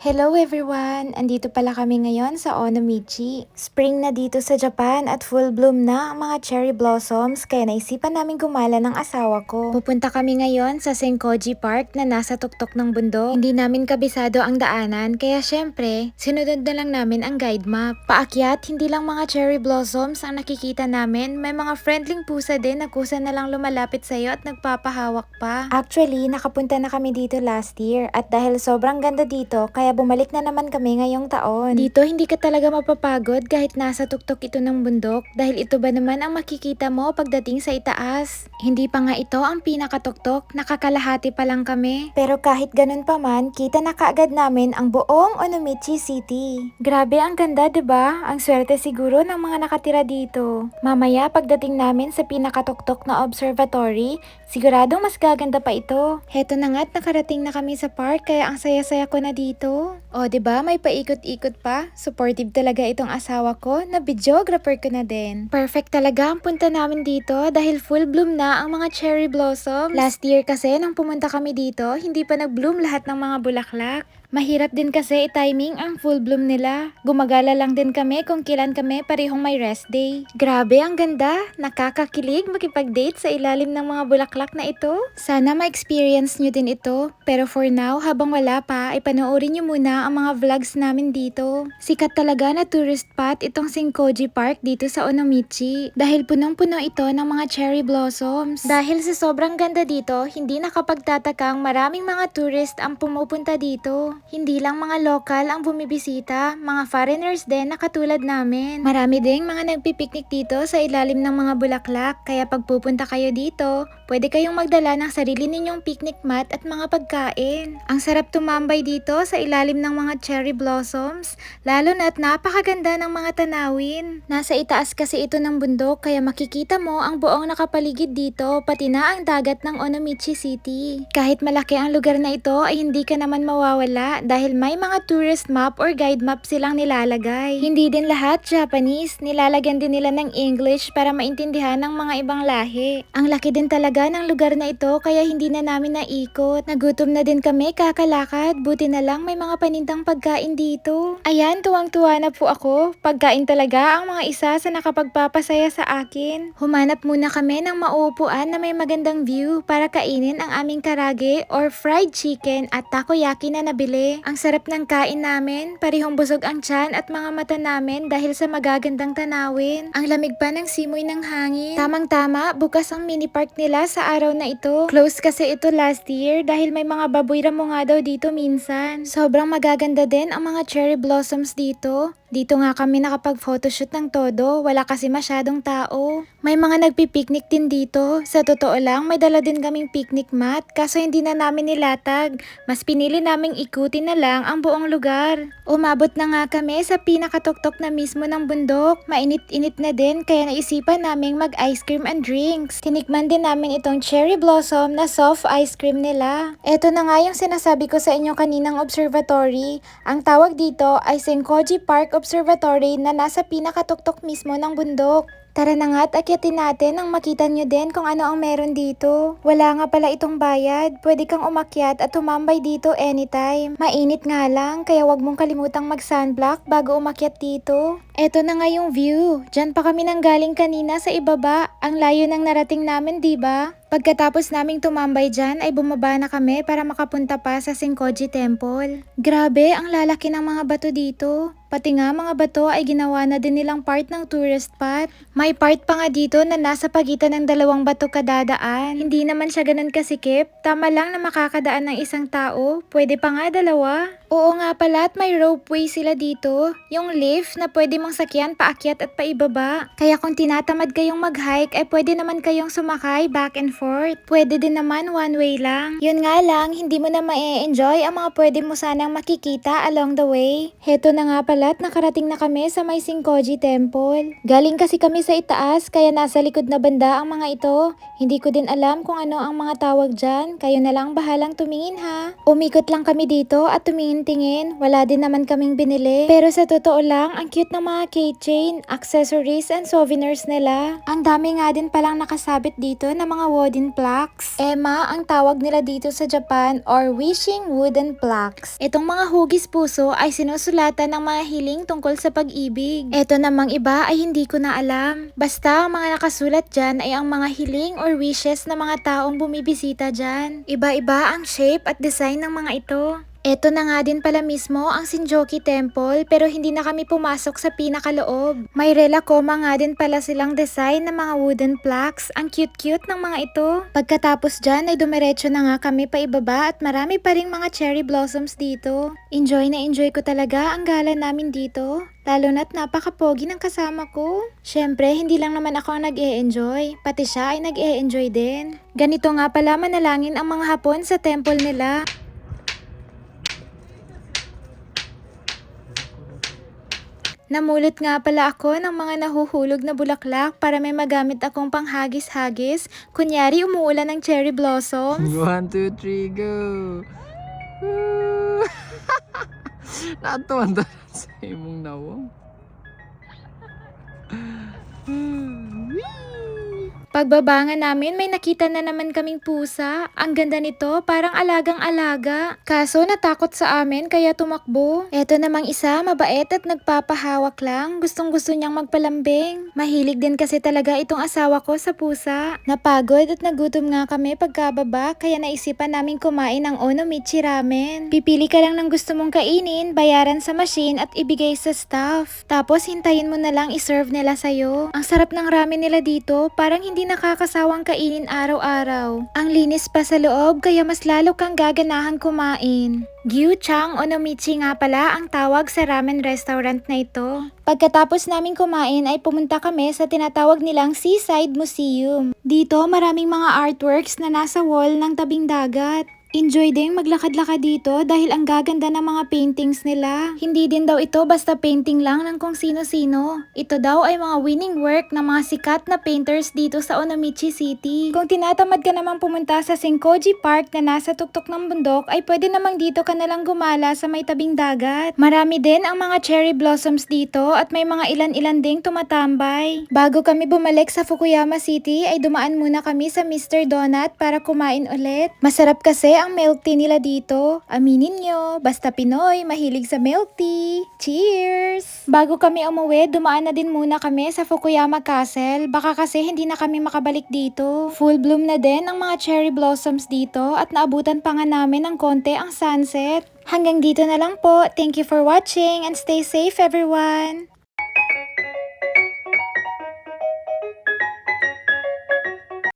Hello everyone! Andito pala kami ngayon sa Onomichi. Spring na dito sa Japan at full bloom na ang mga cherry blossoms kaya naisipan namin gumala ng asawa ko. Pupunta kami ngayon sa Senkoji Park na nasa tuktok ng bundok. Hindi namin kabisado ang daanan kaya syempre, sinunod na lang namin ang guide map. Paakyat, hindi lang mga cherry blossoms ang nakikita namin, may mga friendling pusa din na kusa na lang lumalapit sa'yo at nagpapahawak pa. Actually, nakapunta na kami dito last year at dahil sobrang ganda dito, kaya bumalik na naman kami ngayong taon. Dito hindi ka talaga mapapagod kahit nasa tuktok ito ng bundok dahil ito ba naman ang makikita mo pagdating sa itaas. Hindi pa nga ito ang pinakatuktok, nakakalahati pa lang kami. Pero kahit ganun pa man, kita na kaagad namin ang buong Onomichi City. Grabe ang ganda ba? Ang swerte siguro ng mga nakatira dito. Mamaya pagdating namin sa pinakatuktok na observatory, siguradong mas gaganda pa ito. Heto na nga't nakarating na kami sa park kaya ang saya-saya ko na dito. O, 'di ba May paikot-ikot pa. Supportive talaga itong asawa ko na videographer ko na din. Perfect talaga ang punta namin dito dahil full bloom na ang mga cherry blossoms. Last year kasi nang pumunta kami dito, hindi pa nag-bloom lahat ng mga bulaklak. Mahirap din kasi i-timing ang full bloom nila. Gumagala lang din kami kung kailan kami parehong may rest day. Grabe ang ganda! Nakakakilig makipag-date sa ilalim ng mga bulaklak na ito. Sana ma-experience nyo din ito. Pero for now, habang wala pa, ay panoorin nyo muna ang mga vlogs namin dito. Sikat talaga na tourist spot itong Senkoji Park dito sa Onomichi. Dahil punong-puno ito ng mga cherry blossoms. Dahil sa sobrang ganda dito, hindi nakapagtatakang maraming mga tourist ang pumupunta dito. Hindi lang mga lokal ang bumibisita, mga foreigners din na katulad namin. Marami ding mga nagpipiknik dito sa ilalim ng mga bulaklak, kaya pag pupunta kayo dito, pwede kayong magdala ng sarili ninyong picnic mat at mga pagkain. Ang sarap tumambay dito sa ilalim ng mga cherry blossoms, lalo na't napakaganda ng mga tanawin. Nasa itaas kasi ito ng bundok kaya makikita mo ang buong nakapaligid dito, pati na ang dagat ng Onomichi City. Kahit malaki ang lugar na ito ay hindi ka naman mawawala dahil may mga tourist map or guide map silang nilalagay. Hindi din lahat Japanese, nilalagyan din nila ng English para maintindihan ng mga ibang lahi. Ang laki din talaga ng lugar na ito kaya hindi na namin naikot. Nagutom na din kami kakalakad, buti na lang may mga panindang pagkain dito. Ayan, tuwang-tuwa na po ako. Pagkain talaga ang mga isa sa nakapagpapasaya sa akin. Humanap muna kami ng mauupuan na may magandang view para kainin ang aming karage or fried chicken at takoyaki na nabili. Ang sarap ng kain namin, parihong busog ang tiyan at mga mata namin dahil sa magagandang tanawin. Ang lamig pa ng simoy ng hangin. Tamang-tama, bukas ang mini park nila sa araw na ito. Close kasi ito last year dahil may mga baboy ramo nga daw dito minsan. Sobrang magaganda din ang mga cherry blossoms dito. Dito nga kami nakapag-photoshoot ng todo, wala kasi masyadong tao. May mga nagpipiknik din dito. Sa totoo lang, may dala din kaming picnic mat, kaso hindi na namin nilatag. Mas pinili naming ikutin na lang ang buong lugar. Umabot na nga kami sa pinakatuktok na mismo ng bundok. Mainit-init na din, kaya naisipan naming mag-ice cream and drinks. Tinikman din namin itong cherry blossom na soft ice cream nila. Ito na nga yung sinasabi ko sa inyo kaninang observatory. Ang tawag dito ay Senkoji Park Observatory na nasa pinakatuktok mismo ng bundok. Tara na nga at akyatin natin nang makita nyo din kung ano ang meron dito. Wala nga pala itong bayad. Pwede kang umakyat at tumambay dito anytime. Mainit nga lang, kaya wag mong kalimutang mag-sunblock bago umakyat dito. Eto na nga yung view. Diyan pa kami nang galing kanina sa ibaba. Ang layo ng narating namin, ba? Pagkatapos naming tumambay dyan ay bumaba na kami para makapunta pa sa Senkoji Temple. Grabe, ang lalaki ng mga bato dito. Pati nga mga bato ay ginawa na din nilang part ng tourist spot. May part pa nga dito na nasa pagitan ng dalawang bato kadadaan. Hindi naman siya ganun kasikip. Tama lang na makakadaan ng isang tao. Pwede pa nga dalawa. Oo nga pala at may ropeway sila dito. Yung lift na pwede mong sakyan paakyat at paibaba. Kaya kung tinatamad kayong mag-hike ay pwede naman kayong sumakay back and forth. Pwede din naman one way lang. Yun nga lang, hindi mo na ma-enjoy ang mga pwede mo sanang makikita along the way. Heto na nga pala at nakarating na kami sa may Senkoji Temple. Galing kasi kami sa itaas kaya nasa likod na banda ang mga ito. Hindi ko din alam kung ano ang mga tawag dyan. Kayo na lang bahalang tumingin ha. Umikot lang kami dito at tumingin tingin-tingin, wala din naman kaming binili. Pero sa totoo lang, ang cute ng mga keychain, accessories, and souvenirs nila. Ang dami nga din palang nakasabit dito ng mga wooden plaques. Emma ang tawag nila dito sa Japan or wishing wooden plaques. Itong mga hugis puso ay sinusulatan ng mga hiling tungkol sa pag-ibig. Ito namang iba ay hindi ko na alam. Basta ang mga nakasulat dyan ay ang mga hiling or wishes ng mga taong bumibisita dyan. Iba-iba ang shape at design ng mga ito. Eto na nga din pala mismo ang Shinjoki Temple pero hindi na kami pumasok sa pinakaloob. May rela koma nga din pala silang design ng mga wooden plaques. Ang cute-cute ng mga ito. Pagkatapos dyan ay dumiretso na nga kami pa ibaba at marami pa ring mga cherry blossoms dito. Enjoy na enjoy ko talaga ang gala namin dito. Lalo na't napaka-pogi ng kasama ko. Syempre, hindi lang naman ako ang nag-e-enjoy. Pati siya ay nag-e-enjoy din. Ganito nga pala manalangin ang mga hapon sa temple nila. Namulot nga pala ako ng mga nahuhulog na bulaklak para may magamit akong panghagis-hagis. Kunyari umuulan ng cherry blossoms. One, two, three, go! Natuwan na sa imong nawong. Pagbaba nga namin, may nakita na naman kaming pusa. Ang ganda nito, parang alagang-alaga. Kaso natakot sa amin kaya tumakbo. Eto namang isa, mabait at nagpapahawak lang. Gustong gusto niyang magpalambing. Mahilig din kasi talaga itong asawa ko sa pusa. Napagod at nagutom nga kami pagkababa kaya naisipan namin kumain ng Onomichi Ramen. Pipili ka lang ng gusto mong kainin, bayaran sa machine at ibigay sa staff. Tapos hintayin mo na lang iserve nila sa'yo. Ang sarap ng ramen nila dito, parang hindi nakakasawang kainin araw-araw. Ang linis pa sa loob kaya mas lalo kang gaganahan kumain. Gyuchang Onomichi nga pala ang tawag sa ramen restaurant na ito. Pagkatapos namin kumain ay pumunta kami sa tinatawag nilang Seaside Museum. Dito maraming mga artworks na nasa wall ng tabing dagat. Enjoy din maglakad-lakad dito dahil ang gaganda ng mga paintings nila. Hindi din daw ito basta painting lang ng kung sino-sino. Ito daw ay mga winning work ng mga sikat na painters dito sa Onomichi City. Kung tinatamad ka namang pumunta sa Senkoji Park na nasa tuktok ng bundok ay pwede namang dito ka nalang gumala sa may tabing dagat. Marami din ang mga cherry blossoms dito at may mga ilan-ilan ding tumatambay. Bago kami bumalik sa Fukuyama City ay dumaan muna kami sa Mr. Donut para kumain ulit. Masarap kasi ang milk tea nila dito. Aminin nyo, basta Pinoy, mahilig sa milk tea. Cheers! Bago kami umuwi, dumaan na din muna kami sa Fukuyama Castle. Baka kasi hindi na kami makabalik dito. Full bloom na din ang mga cherry blossoms dito at naabutan pa nga namin ng konti ang sunset. Hanggang dito na lang po. Thank you for watching and stay safe everyone!